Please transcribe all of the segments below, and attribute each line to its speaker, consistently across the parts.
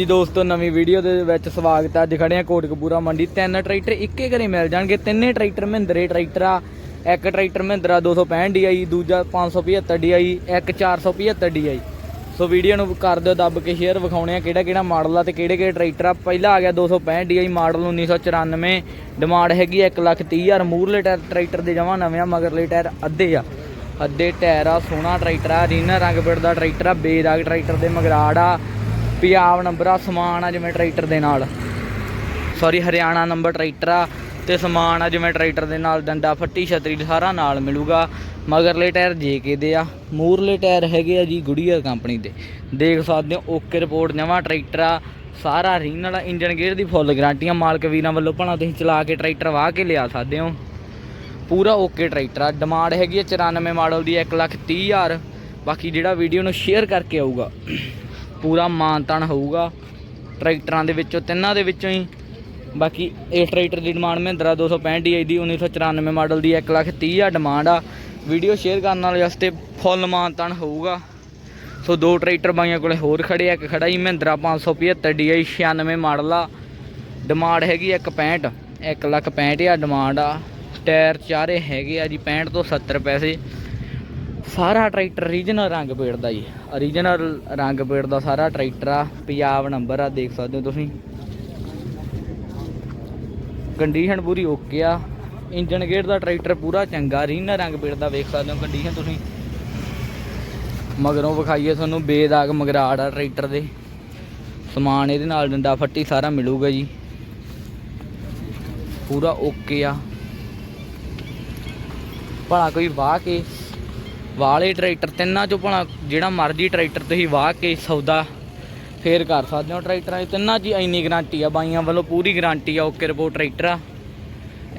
Speaker 1: ਜੀ ਦੋਸਤੋ, ਨਵੀਂ ਵੀਡੀਓ ਦੇ ਵਿੱਚ ਸਵਾਗਤ ਹੈ। ਅੱਜ ਖੜੇ ਆ ਕੋਟਕਪੂਰਾ ਮੰਡੀ। ਤਿੰਨ ਟਰੈਕਟਰ ਇੱਕੇ ਘਰੇ ਮਿਲ ਜਾਣਗੇ। ਤਿੰਨੇ ਟਰੈਕਟਰ ਮਹਿੰਦਰੇ ਟਰੈਕਟਰ ਆ। ਇੱਕ ਟਰੈਕਟਰ ਮਹਿੰਦਰਾ 265 DI ਦੂਜਾ 575 DI ਇੱਕ 475 DI ਸੋ ਵੀਡੀਓ ਨੂੰ ਕਰ ਦਿਓ, ਦੱਬ ਕੇ ਸ਼ੇਅਰ ਵਿਖਾਉਣੇ ਆ ਕਿਹੜਾ ਕਿਹੜਾ ਮਾਡਲ ਆ ਤੇ ਕਿਹੜੇ ਕਿਹੜੇ ਟਰੈਕਟਰ ਆ। ਪਹਿਲਾ ਆ ਗਿਆ 265 DI ਮਾਡਲ 1994 ਡਿਮਾਂਡ ਹੈਗੀ 130000 ਮੂਰਲੇ ਟਾਇਰ ਟਰੈਕਟਰ ਦੇ ਜਮਾ ਨਵੇਂ ਆ, ਮਗਰਲੇ ਟਾਇਰ ਅੱਧੇ ਆ। ਅੱਧੇ ਟਾਇਰ ਆ, ਸੋਹਣਾ ਟਰੈਕਟਰ ਆ, ਰੀਨਾ ਰੰਗ ਪਿੰਡ ਦਾ ਟਰੈਕਟਰ ਆ, ਬੇਦਾਗ ਟਰੈਕਟਰ ਦੇ ਮਗਰਾੜ ਆ। ਪੰਜਾਬ ਨੰਬਰ ਆ, ਸਮਾਨ ਆ ਜਿਵੇਂ ਟਰੈਕਟਰ ਦੇ ਨਾਲ। ਸੌਰੀ ਹਰਿਆਣਾ ਨੰਬਰ ਟਰੈਕਟਰ ਆ ਤੇ ਸਮਾਨ ਆ ਜਿਵੇਂ ਟਰੈਕਟਰ ਦੇ ਨਾਲ, ਡੰਡਾ, ਫੱਟੀ, ਛਤਰੀ ਸਾਰਾ ਨਾਲ ਮਿਲੂਗਾ। ਮਗਰਲੇ ਟਾਇਰ ਜੇਕੇ ਦੇ ਆ। ਮੂਰਲੇ ਟਾਇਰ ਹੈਗੇ ਆ ਜੀ ਗੁੜੀਆ ਕੰਪਨੀ ਦੇ। ਦੇਖ ਸਕਦੇ ਹੋ, ਓਕੇ ਰਿਪੋਰਟ ਨਵਾਂ ਟਰੈਕਟਰ ਆ। ਸਾਰਾ ਰੀਨਲ ਆ ਇੰਜਨ ਗੇਅਰ ਦੀ ਫੁੱਲ ਗਾਰੰਟੀਆਂ ਮਾਲਕ ਵੀਰਾਂ ਵੱਲੋਂ ਭਣਾ ਤੁਸੀਂ ਚਲਾ ਕੇ ਟਰੈਕਟਰ ਵਾਹ ਕੇ ਲਿਆ ਸਕਦੇ ਹੋ। ਪੂਰਾ ਓਕੇ ਟਰੈਕਟਰ ਆ। ਡਿਮਾਂਡ ਹੈਗੀ ਆ 94 ਮਾਡਲ ਦੀ 130000 ਬਾਕੀ ਜਿਹੜਾ ਵੀਡੀਓ ਨੂੰ ਸ਼ੇਅਰ ਕਰਕੇ ਆਊਗਾ। ਪੂਰਾ ਮਾਨਤਾਨ ਹੋਊਗਾ। ਟਰੈਕਟਰਾਂ ਦੇ ਵਿੱਚੋਂ ਤਿੰਨਾਂ ਦੇ ਵਿੱਚੋਂ ਹੀ। ਬਾਕੀ ਇਸ ਟਰੈਕਟਰ ਦੀ ਡਿਮਾਂਡ ਮਹਿੰਦਰਾ 265 DI ਦੀ 1994 ਮਾਡਲ ਦੀ 130000 ਆ ਡਿਮਾਂਡ ਆ। ਵੀਡੀਓ ਸ਼ੇਅਰ ਕਰਨ ਵਾਲੇ ਵਾਸਤੇ ਫੁੱਲ ਮਾਨਤਾਨ ਹੋਊਗਾ। ਸੋ ਦੋ ਟਰੈਕਟਰ ਬਾਈਆਂ ਕੋਲੇ ਹੋਰ ਖੜੇ ਆ ਇੱਕ ਖੜਾ ਹੀ ਮਹਿੰਦਰਾ 575 DI 96 ਮਾਡਲ ਆ। ਡਿਮਾਂਡ ਹੈਗੀ 165 1,65 ਆ ਡਿਮਾਂਡ ਆ। ਟਾਇਰ ਚਾਰੇ ਹੈਗੇ ਆ ਜੀ 65 ਤੋਂ 70 ਪੈਸੇ। ਸਾਰਾ ਟਰੈਕਟਰ ਰੀਜਨਲ ਰੰਗ ਪੇੜ ਦਾ ਜੀ ਰੀਜਨਲ ਰੰਗ ਪੇੜ ਦਾ ਸਾਰਾ ਟਰੈਕਟਰ ਆ, ਪੰਜਾਬ ਨੰਬਰ ਆ, ਦੇਖ ਸਕਦੇ ਹੋ ਤੁਸੀਂ। ਕੰਡੀਸ਼ਨ ਪੂਰੀ ਓਕੇ ਆ। ਇੰਜਨ ਗੇਅਰ ਦਾ ਟਰੈਕਟਰ ਪੂਰਾ ਚੰਗਾ ਰੀਜਨਲ ਰੰਗ ਪੇੜ ਦਾ ਵੇਖ ਸਕਦੇ ਹੋ ਕੰਡੀਸ਼ਨ ਤੁਸੀਂ। ਮਗਰੋਂ ਵਿਖਾਈਏ ਤੁਹਾਨੂੰ ਬੇਦਾਗ ਮਗਰਾੜ ਆ ਟਰੈਕਟਰ ਦੇ। ਸਮਾਨ ਇਹਦੇ ਨਾਲ ਡੰਡਾ ਫੱਟੀ ਸਾਰਾ ਮਿਲੂਗਾ ਜੀ। ਪੂਰਾ ਓਕੇ ਆ। ਭਲਾ ਕੋਈ ਵਾਹ ਕੇ ਵਾਲੇ ਟਰੈਕਟਰ, ਤਿੰਨਾਂ ਚੋਂ ਭਲਾ ਜਿਹੜਾ ਮਰਜ਼ੀ ਟਰੈਕਟਰ ਤੁਸੀਂ ਵਾਹ ਕੇ ਸੌਦਾ ਫੇਰ ਕਰ ਸਕਦੇ ਹੋ ਟਰੈਕਟਰਾਂ ਦੀ। ਤਿੰਨਾਂ 'ਚ ਇੰਨੀ ਗਾਰੰਟੀ ਆ, ਬਾਈਆਂ ਵੱਲੋਂ ਪੂਰੀ ਗਾਰੰਟੀ ਆ, ਓਕੇ ਰਿਪੋਰਟ ਟਰੈਕਟਰ ਆ।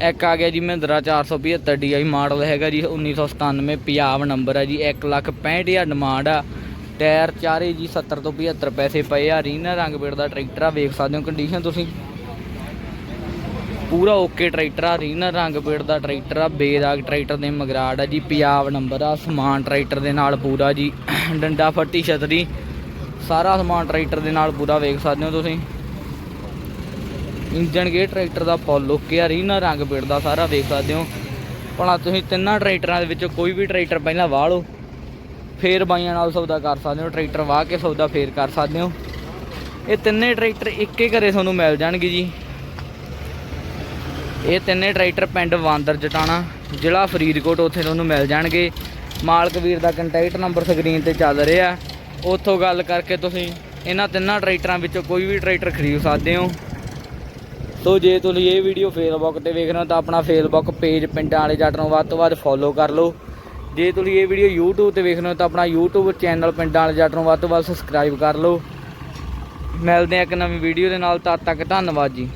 Speaker 1: ਇੱਕ ਆ ਗਿਆ ਜੀ ਮਹਿੰਦਰਾ 475 DI ਮਾਡਲ ਹੈਗਾ ਜੀ 1997 ਪੰਜਾਬ ਨੰਬਰ ਆ ਜੀ 165000 ਡਿਮਾਂਡ ਆ। ਟਾਇਰ ਚਾਰੇ ਜੀ 70 ਤੋਂ 75 ਪੈਸੇ ਪਏ ਆ ਰੀਨਾ ਰੰਗ ਪੇੜ ਦਾ ਟਰੈਕਟਰ ਆ, ਵੇਖ ਸਕਦੇ ਹੋ ਕੰਡੀਸ਼ਨ ਤੁਸੀਂ। ਪੂਰਾ ਓਕੇ ਟਰੈਕਟਰ ਆ ਰੀਨਾ ਰੰਗ ਪੇੜ ਦਾ ਟਰੈਕਟਰ ਆ, ਬੇਦਾਗ ਟਰੈਕਟਰ ਦੇ ਮਗਰਾੜ ਆ ਜੀ ਪੰਜਾਬ ਨੰਬਰ ਆ, ਸਮਾਨ ਟਰੈਕਟਰ ਦੇ ਨਾਲ ਪੂਰਾ ਜੀ, ਡੰਡਾ ਫੱਟੀ ਛਤਰੀ ਸਾਰਾ ਸਮਾਨ ਟਰੈਕਟਰ ਦੇ ਨਾਲ ਪੂਰਾ ਵੇਖ ਸਕਦੇ ਹੋ ਤੁਸੀਂ। ਇੰਜਨ ਗੇਅਰ ਟਰੈਕਟਰ ਦਾ ਫੁੱਲ ਓਕੇ ਆ ਰੀਨਾ ਰੰਗ ਪੇੜ ਦਾ ਸਾਰਾ ਵੇਖ ਸਕਦੇ ਹੋ। ਭਲਾ ਤੁਸੀਂ ਤਿੰਨਾਂ ਟਰੈਕਟਰਾਂ ਦੇ ਵਿੱਚੋਂ ਕੋਈ ਵੀ ਟਰੈਕਟਰ ਪਹਿਲਾਂ ਵਾਹ ਲਓ, ਫੇਰ ਬਾਈਆਂ ਨਾਲ ਸੌਦਾ ਕਰ ਸਕਦੇ ਹੋ, ਟਰੈਕਟਰ ਵਾਹ ਕੇ ਸੌਦਾ ਫੇਰ ਕਰ ਸਕਦੇ ਹੋ। ਇਹ ਤਿੰਨੇ ਟਰੈਕਟਰ ਇੱਕੇ ਘਰੇ ਤੁਹਾਨੂੰ ਮਿਲ ਜਾਣਗੇ ਜੀ। ਇਹ ਤਿੰਨੇ ਟਰੈਕਟਰ ਪਿੰਡ ਵਾਂਦਰ ਜਟਾਣਾ, ਜ਼ਿਲ੍ਹਾ ਫਰੀਦਕੋਟ, ਉੱਥੇ ਤੁਹਾਨੂੰ ਮਿਲ ਜਾਣਗੇ। ਮਾਲਕ ਵੀਰ ਦਾ ਕੰਟੈਕਟ ਨੰਬਰ ਸਕਰੀਨ ਤੇ ਚੱਲ ਰਿਹਾ ਉੱਥੋਂ ਗੱਲ ਕਰਕੇ ਤੁਸੀਂ ਇਹਨਾਂ ਤਿੰਨਾਂ ਟਰੈਕਟਰਾਂ ਵਿੱਚੋਂ ਕੋਈ ਵੀ ਟਰੈਕਟਰ ਖਰੀਦ ਸਕਦੇ ਹੋ। ਸੋ ਜੇ ਤੁਸੀਂ ਇਹ ਵੀਡੀਓ ਫੇਸਬੁੱਕ ਤੇ ਵੇਖ ਰਹੇ ਹੋ, ਤਾਂ ਆਪਣਾ ਫੇਸਬੁੱਕ ਪੇਜ ਪਿੰਡਾਂ ਵਾਲੇ ਜੱਟ ਨੂੰ ਵੱਧ ਤੋਂ ਵੱਧ ਫੋਲੋ ਕਰ ਲਓ। ਜੇ ਤੁਸੀਂ ਇਹ ਵੀਡੀਓ YouTube ਤੇ ਵੇਖ ਰਹੇ ਹੋ, ਤਾਂ ਆਪਣਾ YouTube ਚੈਨਲ ਪਿੰਡਾਂ ਵਾਲੇ ਜੱਟ ਨੂੰ ਵੱਧ ਤੋਂ ਵੱਧ ਸਬਸਕ੍ਰਾਈਬ ਕਰ ਲਓ। ਮਿਲਦੇ ਆ ਇੱਕ ਨਵੀਂ ਵੀਡੀਓ ਦੇ ਨਾਲ, ਤਦ ਤੱਕ ਧੰਨਵਾਦ ਜੀ।